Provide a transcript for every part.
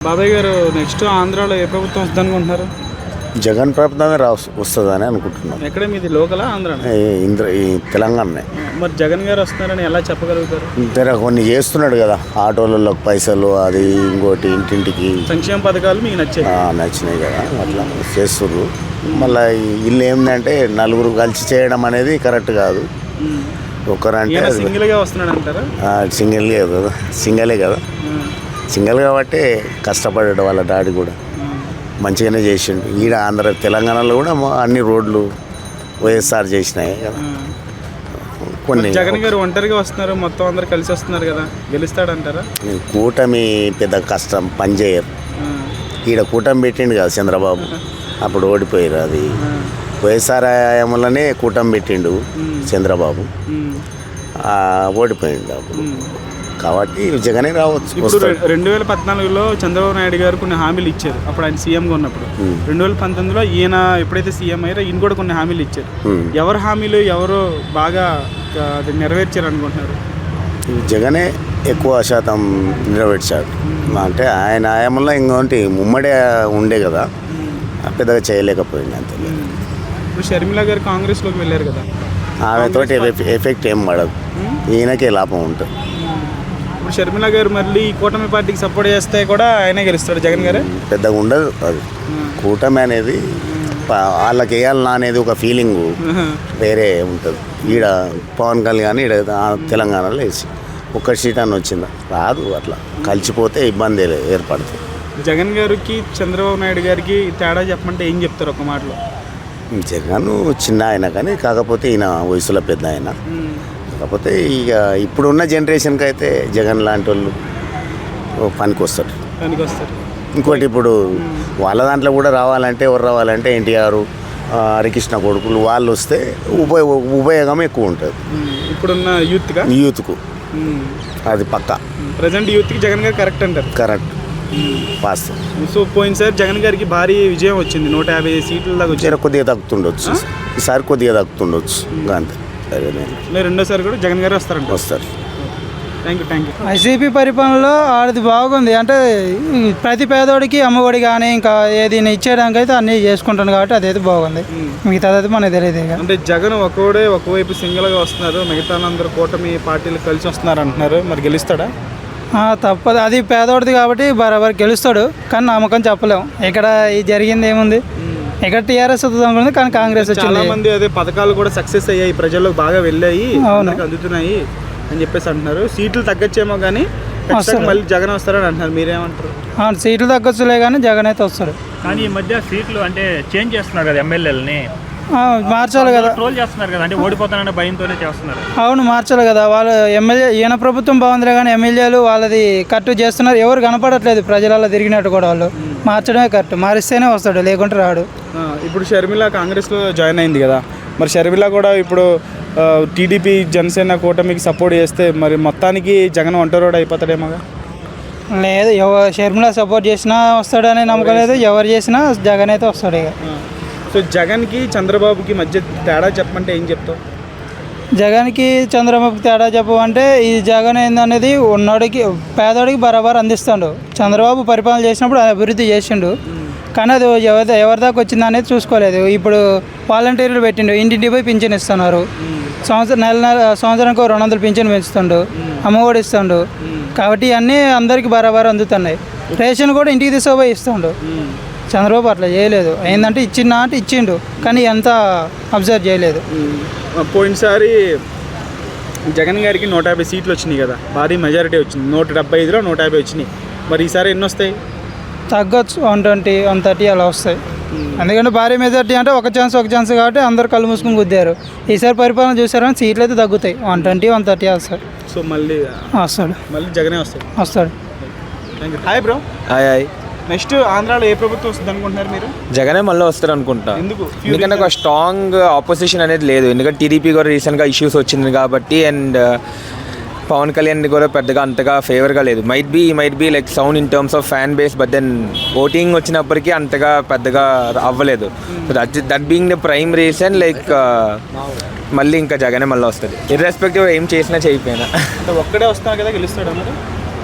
బాబాయ్ గారు నెక్స్ట్ ఆంధ్రాలో ఏ ప్రభుత్వం వస్తుంది అనుకుంటున్నారు జగన్ ప్రభుత్వమే రా వస్తుందని అనుకుంటున్నాను. ఎక్కడ మీది? లోకలా ఆంధ్ర ఇంద్ర ఈ తెలంగాణనే. మరి జగన్ గారు వస్తున్నారని ఎలా చెప్పగలుగుతారు? ఇంతర కొన్ని చేస్తున్నాడు కదా ఆటోలలో పైసలు అది ఇంకోటి ఇంటింటికి. సంక్షేమ పథకాలు మీకు నచ్చాయి. నచ్చినాయి కదా అట్లా చేస్తుర్రు. మళ్ళీ ఇల్లు ఏంటంటే నలుగురు కలిసి చేయడం అనేది కరెక్ట్ కాదు. ఒక్కరంటే ఈయన అది సింగిల్గా వస్తున్నాడు అంటారా ఆ, సింగిల్ కదా సింగలే కదా. సింగల్ కాబట్టి కష్టపడ్డాడు వాళ్ళ డాడీ కూడా. మంచిగానే చేసిండు. ఈడ ఆంధ్ర తెలంగాణలో కూడా అన్ని రోడ్లు వైఎస్ఆర్ చేసినాయి కదా. కొన్ని జగన్ గారు ఒంటరిగా వస్తున్నారు మొత్తం అందరు కలిసి వస్తున్నారు కదా. గెలుస్తాడంటారా? కూటమి పెద్ద కష్టం పనిచేయరు ఈడ కూటమి పెట్టిండు కదా చంద్రబాబు. అప్పుడు ఓడిపోయారు అది. వైఎస్ఆర్ హయాంలోనే కూటమి పెట్టిండు చంద్రబాబు. ఓడిపోయిండు అప్పుడు. కాబట్టి జగనే రావచ్చు ఇప్పుడు రెండు వేల పద్నాలుగులో చంద్రబాబు నాయుడు గారు కొన్ని హామీలు ఇచ్చారు. అప్పుడు ఆయన సీఎంగా ఉన్నప్పుడు. రెండు వేల పంతొమ్మిదిలో ఈయన ఎప్పుడైతే సీఎం అయ్యారో ఈయన కూడా కొన్ని హామీలు ఇచ్చారు. ఎవరు హామీలు ఎవరు బాగా అది నెరవేర్చారు అనుకుంటున్నారు? జగనే ఎక్కువ శాతం నెరవేర్చాడు. అంటే ఆయన హయాంలో ఇంకోటి ఉమ్మడే ఉండే కదా పెద్దగా చేయలేకపోయింది అంతే. ఇప్పుడు షర్మిల గారు కాంగ్రెస్లోకి వెళ్ళారు కదా. ఆమెతోటి ఎఫెక్ట్ ఏం పడదు. ఈయనకే లాభం ఉంటుంది. ఇప్పుడు షర్మిల గారు మళ్ళీ ఈ కూటమి పార్టీకి సపోర్ట్ చేస్తే కూడా ఆయనే గెలుస్తాడు జగన్ గారే? పెద్దగా ఉండదు అది. కూటమి అనేది వాళ్ళకి వేయాలన్నా అనేది ఒక ఫీలింగ్ వేరే ఉంటుంది. ఈడ పవన్ కళ్యాణ్ ఈడ తెలంగాణలో వేసి ఒక్క సీట్ అని వచ్చిందా? రాదు అట్లా. కలిసిపోతే ఇబ్బంది ఏర్పడుతుంది. జగన్ గారికి చంద్రబాబు నాయుడు గారికి తేడా చెప్పమంటే ఏం చెప్తారు ఒక మాటలో? జగన్ చిన్న ఆయన కానీ కాకపోతే ఈయన వయసులో పెద్ద ఆయన. కాకపోతే ఇక ఇప్పుడున్న జనరేషన్కి అయితే జగన్ లాంటి వాళ్ళు పనికి వస్తారు ఇంకోటి ఇప్పుడు వాళ్ళ దాంట్లో కూడా రావాలంటే ఎవరు రావాలంటే ఎన్టీఆర్ హరికృష్ణ కొడుకులు వాళ్ళు వస్తే ఉపయోగ ఉపయోగం ఎక్కువ ఉంటుంది. ఇప్పుడున్న యూత్గా? యూత్కు. అది పక్క. ప్రజెంట్ యూత్కి జగన్ గారు కరెక్ట్ అంటారు. కరెక్ట్. వాస్తవం. సో పోయినసారి జగన్ గారికి భారీ విజయం వచ్చింది. నూట యాభై సీట్ల దాకా వచ్చింది. జర కొద్దిగా తగ్గుతుండొచ్చు. ఈసారి కొద్దిగా తగ్గుతుండొచ్చు. అంతే. రెండోసారి కూడా జగన్ గారు వస్తారంట. వస్తారు. Thank you thank you YCP పరిపాలనలో ఆడిది బాగుంది. అంటే ప్రతి పేదోడికి అమ్మఒడి కానీ ఇంకా ఏది ఇచ్చేయడానికి అయితే అన్నీ చేసుకుంటాను కాబట్టి అదైతే బాగుంది. మిగతాది అయితే మనకు తెలియదు అంటే జగన్ ఒకడే ఒకవైపు సింగిల్గా వస్తున్నారు. మిగతా అందరూ కూటమి పార్టీలు కలిసి వస్తున్నారు అంటున్నారు. మరి గెలుస్తాడా? ఆ, తప్పదు. అది పేదోడిది కాబట్టి బరాబర్ గెలుస్తాడు. కానీ నమ్మకం చెప్పలేం. ఇక్కడ ఈ జరిగింది ఏముంది? ఇక్కడ టీఆర్ఎస్ వస్తుంది కానీ కాంగ్రెస్ చాలా వచ్చింది. మంది అదే పథకాలు కూడా సక్సెస్ అయ్యాయి ప్రజలకు బాగా వెళ్ళాయి అవును. అందరికి అందుతున్నాయి అని చెప్పేసి అంటున్నారు. సీట్లు తగ్గచ్చేమో కానీ ఖచ్చితంగా వస్తారు. మళ్ళీ జగన్ వస్తారని అంటున్నారు. మీరేమంటారు? ఆ, సీట్లు తగ్గొచ్చులే కానీ జగన్ అయితే వస్తాడు కానీ ఈ మధ్య సీట్లు అంటే చేంజ్ చేస్తున్నారు కదా ఎమ్మెల్యేలని. మార్చాలి కదా. ట్రోల్ చేస్తున్నారు కదా అంటే ఓడిపోతానన్న భయంతోనే చేస్తున్నారు. అవును మార్చాలి కదా. వాళ్ళు ఎమ్మెల్యే ఈయన ప్రభుత్వం బాగుందిలే కానీ ఎమ్మెల్యేలు వాళ్ళది కరెక్ట్ చేస్తున్నారు. ఎవరు కనపడట్లేదు ప్రజలలో తిరిగినట్టు కూడా వాళ్ళు. మార్చడమే కరెక్ట్. మారిస్తేనే వస్తాడు లేకుంటే రాడు. ఆ, ఇప్పుడు షర్మిల కాంగ్రెస్లో జాయిన్ అయింది కదా. మరి షర్మిల కూడా ఇప్పుడు టీడీపీ జనసేన కూటమికి సపోర్ట్ చేస్తే మరి మొత్తానికి జగన్ ఒంటరోడు అయిపోతాడేమోగా లేదు ఎవరు షర్మిల సపోర్ట్ చేసినా వస్తాడనే నమ్మకం లేదు. ఎవరు చేసినా జగన్ అయితే వస్తాడు ఇక. సో జగన్కి చంద్రబాబుకి మధ్య తేడా చెప్పమంటే ఏం చెప్తావు? జగన్కి చంద్రబాబుకి తేడా చెప్పమంటే ఈ జగన్ ఏందనేది ఉన్నోడికి పేదోడికి బరాబర్ అందిస్తాడు. చంద్రబాబు పరిపాలన చేసినప్పుడు అభివృద్ధి చేసిండు. కానీ అది ఎవరి ఎవరి దాకా వచ్చింది అనేది చూసుకోలేదు. ఇప్పుడు వాలంటీర్లు పెట్టిండు ఇంటింటి పోయి పింఛన్ ఇస్తున్నారు. సంవత్సరం నెల నెల సంవత్సరానికి రెండు వందలు పింఛన్ పెంచుతుండు అమ్మఒడి ఇస్తుండు. కాబట్టి ఇవన్నీ అందరికీ బరాబర్ అందుతున్నాయి. రేషన్ కూడా ఇంటికి తీసుకుపోయి ఇస్తుండు. చంద్రబాబు అట్లా చేయలేదు. ఏంటంటే ఇచ్చిందా అంటే ఇచ్చిండు కానీ ఎంత అబ్జర్వ్ చేయలేదు. పోయినసారి జగన్ గారికి నూట యాభై సీట్లు వచ్చినాయి కదా భారీ మెజారిటీ వచ్చింది. నూట డెబ్బై ఐదులో నూట యాభై వచ్చినాయి. మరి ఈసారి ఎన్ని వస్తాయి? తగ్గొచ్చు వన్ ట్వంటీ వన్ థర్టీ అలా వస్తాయి. ఎందుకంటే భారీ మెజార్టీ అంటే ఒక ఛాన్స్ ఒక ఛాన్స్ కాబట్టి అందరు కళ్ళు మూసుకుని గుద్దారు. ఈసారి పరిపాలన చూసారని సీట్లు అయితే తగ్గుతాయి. వన్ ట్వంటీ వన్ థర్టీ వస్తాడు సో మళ్ళీ వస్తాడు. మళ్ళీ జగనే వస్తాయి వస్తాడు. Thank you hi bro. Hi hi. Next ఆంధ్రాలో ఏ ప్రభుత్వం వస్తుంది అనుకుంటున్నారు మీరు? జగనే మళ్ళీ వస్తారు అనుకుంటా. ఎందుకు? ఎందుకంటే ఒక స్ట్రాంగ్ ఆపోజిషన్ అనేది లేదు. ఎందుకంటే టీడీపీ కూడా రీసెంట్గా ఇష్యూస్ వచ్చింది కాబట్టి అండ్ పవన్ కళ్యాణ్ కూడా పెద్దగా అంతగా ఫేవర్గా లేదు. Might be might be like sound in terms of fan base but then voting వచ్చినప్పటికీ అంతగా పెద్దగా అవ్వలేదు. That that being the prime reason like మళ్ళీ ఇంకా జగనే మళ్ళీ వస్తుంది. ఇర్రెస్పెక్టివ్ ఏం చేసినా చేయకపోయినా. అంటే ఒక్కడే వస్తాను కదా గెలుస్తాడు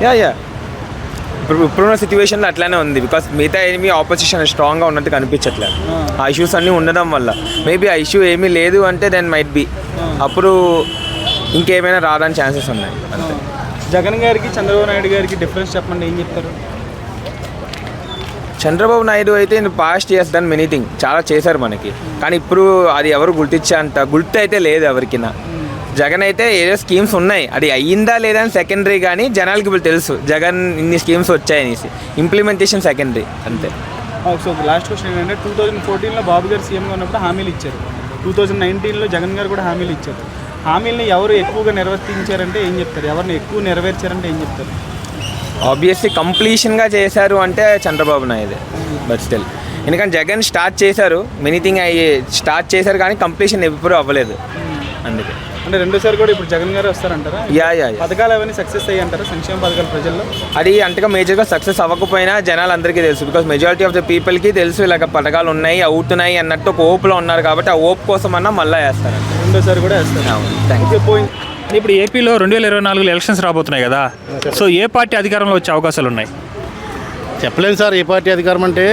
యా యా ఇప్పుడు ఇప్పుడున్న సిచ్యువేషన్లో అట్లానే ఉంది. బికాస్ మిగతా ఏమీ ఆపోజిషన్ స్ట్రాంగ్గా ఉన్నట్టు కనిపించట్లేదు. ఆ. ఇష్యూస్ అన్నీ ఉండడం వల్ల. మేబీ ఆ ఇష్యూ ఏమీ లేదు అంటే దెన్ మైట్ బి అప్పుడు ఇంకేమైనా రావడానికి ఛాన్సెస్ ఉన్నాయి. అంతే జగన్ గారికి చంద్రబాబు నాయుడు గారికి డిఫరెన్స్ చెప్పండి. ఏం చెప్తారు? చంద్రబాబు నాయుడు అయితే in past years then many thing చాలా చేశారు మనకి. కానీ ఇప్పుడు అది ఎవరు గుర్తించే అంత గుర్తు అయితే లేదు ఎవరికినా. జగన్ అయితే ఏదో స్కీమ్స్ ఉన్నాయి. అది అయ్యిందా లేదా అని సెకండరీ కానీ జనాలకి ఇప్పుడు తెలుసు. జగన్ ఇన్ని స్కీమ్స్ వచ్చాయనేసి ఇంప్లిమెంటేషన్ సెకండరీ అంతే. సో లాస్ట్ క్వశ్చన్ ఏంటంటే టూ థౌజండ్ ఫోర్టీన్లో బాబు గారు సీఎంగా ఉన్నప్పుడు హామీలు ఇచ్చారు. టూ థౌజండ్ నైన్టీన్లో జగన్ గారు కూడా హామీలు ఇచ్చారు. హామీలని ఎవరు ఎక్కువగా నిర్వర్తించారంటే ఏం చెప్తారు? ఎవరిని ఎక్కువ నెరవేర్చారంటే ఏం చెప్తారు? ఆబ్వియస్లీ కంప్లీషన్గా చేశారు అంటే చంద్రబాబు నాయుడు. బట్ స్టిల్ ఎందుకంటే జగన్ స్టార్ట్ చేశారు. మెనీ థింగ్ అయ్యి స్టార్ట్ చేశారు కానీ కంప్లీషన్ ఎప్పుడు అవ్వలేదు. అందుకే. అంటే రెండోసారి కూడా ఇప్పుడు జగన్ గారు వస్తారంటారా? యా యా పథకాలు అవన్నీ సక్సెస్ అయ్యి అంటారా? సంక్షేమ పథకాలు ప్రజల్లో? అది అంతగా మేజర్గా సక్సెస్ అవ్వకపోయినా జనాలందరికీ తెలుసు. బికాస్ మెజారిటీ ఆఫ్ ద పీపుల్కి తెలుసు ఇలాగ పథకాలు ఉన్నాయి అవుతున్నాయి అన్నట్టు ఒక ఓపులో ఉన్నారు కాబట్టి ఆ ఓపు కోసం అన్నా మళ్ళీ వేస్తారు. రెండోసారి కూడా వేస్తారు. థ్యాంక్ ఓకే పోయింది ఇప్పుడు ఏపీలో రెండు వేల ఇరవై నాలుగులో ఎలక్షన్స్ రాబోతున్నాయి కదా. సో ఏ పార్టీ అధికారంలో వచ్చే అవకాశాలు ఉన్నాయి? చెప్పలేము సార్ ఏ పార్టీ అధికారం అంటే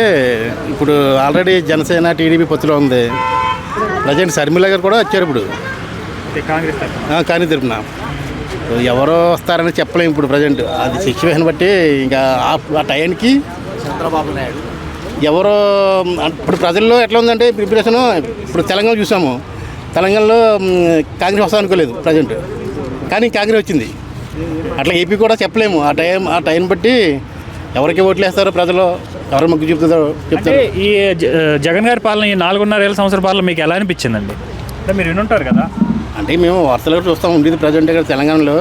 ఇప్పుడు ఆల్రెడీ జనసేన టీడీపీ పొత్తులో ఉంది. ప్రజెంట్ శర్మిల గారు కూడా వచ్చారు ఇప్పుడు. కానీ తరపున ఎవరో వస్తారని చెప్పలేము ఇప్పుడు ప్రజెంట్. అది సిచ్యువేషన్ బట్టి ఇంకా ఆ- టైంకి చంద్రబాబు నాయుడు. ఎవరో ఇప్పుడు ప్రజల్లో ఎట్లా ఉందంటే ప్రిపరేషన్ ఇప్పుడు తెలంగాణ చూసాము. తెలంగాణలో కాంగ్రెస్ వస్తా అనుకోలేదు ప్రజెంట్. కానీ కాంగ్రెస్ వచ్చింది. అట్లా ఏపీ కూడా చెప్పలేము. ఆ టైం ఆ టైం బట్టి ఎవరికి ఓట్లు వేస్తారో ప్రజలు ఎవరు మొగ్గు చూపుతారో చెప్తారు. ఈ జగన్ గారి పాలన ఈ నాలుగున్నర ఏళ్ళ సంవత్సరాల పాలన మీకు ఎలా అనిపించిందండి? అంటే మీరు వినుంటారు కదా. అంటే మేము వార్తలు చూస్తాం ఉండేది ప్రజెంట్ ఇక్కడ తెలంగాణలో.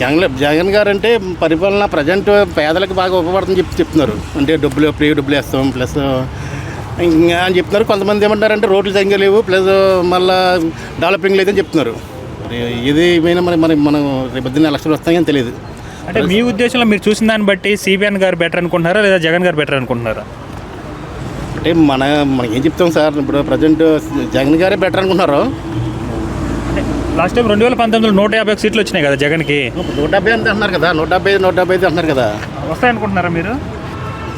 జగన్ జగన్ గారు అంటే పరిపాలన ప్రజెంట్ పేదలకు బాగా ఉపయోగపడుతుందని చెప్పి చెప్తున్నారు. అంటే డబ్బులు ఫ్రీ డబ్బులు వేస్తాం ప్లస్ ఇంకా అని చెప్తున్నారు. కొంతమంది ఏమంటారంటే రోడ్లు సరిగ్గా లేవు ప్లస్ మళ్ళీ డెవలపింగ్ లేదని చెప్తున్నారు. ఇది ఏమైనా మరి మరి మనం రేపు పొద్దున్న ఎలక్షన్లు వస్తాయని తెలియదు. అంటే మీ ఉద్దేశంలో మీరు చూసిన దాన్ని బట్టి సిబిఎన్ గారు బెటర్ అనుకుంటున్నారా లేదా జగన్ గారు బెటర్ అనుకుంటున్నారా? అంటే మన మనం ఏం చెప్తాం సార్ ఇప్పుడు ప్రజెంట్ జగన్ గారే బెటర్ అనుకుంటున్నారు. లాస్ట్ టైం రెండు వేల పంతొమ్మిదిలో నూట యాభై ఒక సీట్లు వచ్చినాయి కదా జగన్కి. నూట డెబ్బై అంతే అంటున్నారు కదా నూట డెబ్బై ఐదు నూట డెబ్బై ఐదు అంటున్నారు కదా. వస్తాయనుకుంటున్నారా మీరు?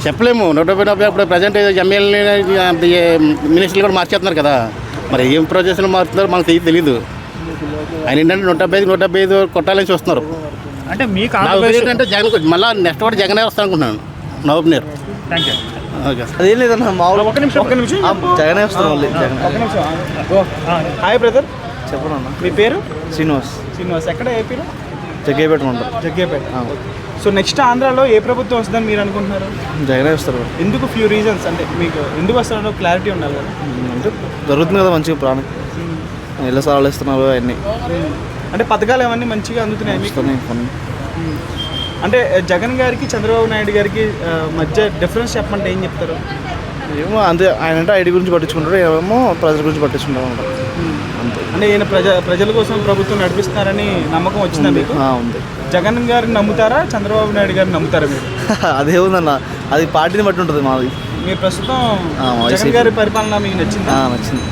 చెప్పలేము నూట డెబ్బై డెబ్బై ఇప్పుడు ప్రజెంట్ ఎమ్మెల్యే మినిస్టర్లు కూడా మార్చేస్తున్నారు కదా. మరి ఏం ప్రాజెక్టులు మారుతున్నారో మనకు తెలి- తెలీదు. ఆయన ఏంటంటే నూట డెబ్బై ఐదు నూట డెబ్బై ఐదు కొట్టాలని చూస్తున్నారు అంటే మీకు అంటే జగన్ మళ్ళీ నెక్స్ట్ కూడా జగనే వస్తా అనుకుంటున్నాను నా ఒపీనియన్ థ్యాంక్ యూ ఓకే అదేం లేదన్న మామూలు ఒక నిమిషం ఒక నిమిషం. జగనే వస్తాం మళ్ళీ జగన్. ఒక నిమిషం. Oh, hi brother. చెప్పను అన్న? మీ పేరు? శ్రీనివాస్. శ్రీనివాస్. ఎక్కడ ఏపీలో జగ్గే పెట్టుకుంటాం జగ్గేపేట. సో నెక్స్ట్ ఆంధ్రాలో ఏ ప్రభుత్వం వస్తుందని మీరు అనుకుంటున్నారు? జగనే వస్తారు ఎందుకు ఫ్యూ రీజన్స్ అంటే మీకు ఎందుకు వస్తారో క్లారిటీ ఉండాలి కదా. అంటే జరుగుతుంది కదా మంచిగా ప్రాణం. ఎలా సారాలు ఇస్తున్నారు అవన్నీ. అంటే పథకాలు ఏమన్నీ మంచిగా అందుతున్నాయి మీకు? అంటే జగన్ గారికి చంద్రబాబు నాయుడు గారికి మధ్య డిఫరెన్స్ చెప్పమంటే ఏం చెప్తారు? ఏమో అంతే. ఆయన అంటే ఐడి గురించి పట్టించుకుంటారు ఏమో ప్రజల గురించి పట్టించుకుంటారు అంటే ఈయన ప్రజ ప్రజల కోసం ప్రభుత్వం నడిపిస్తున్నారని నమ్మకం వచ్చిందా మీకు? ఉంది. జగన్ గారిని నమ్ముతారా? చంద్రబాబు నాయుడు గారిని నమ్ముతారా మీరు? అదే ఉందన్న. అది పార్టీని బట్టి ఉంటుంది మాది. మీరు ప్రస్తుతం ఆ, జగన్. గారి పరిపాలన మీకు నచ్చిందా? ఆ, నచ్చింది.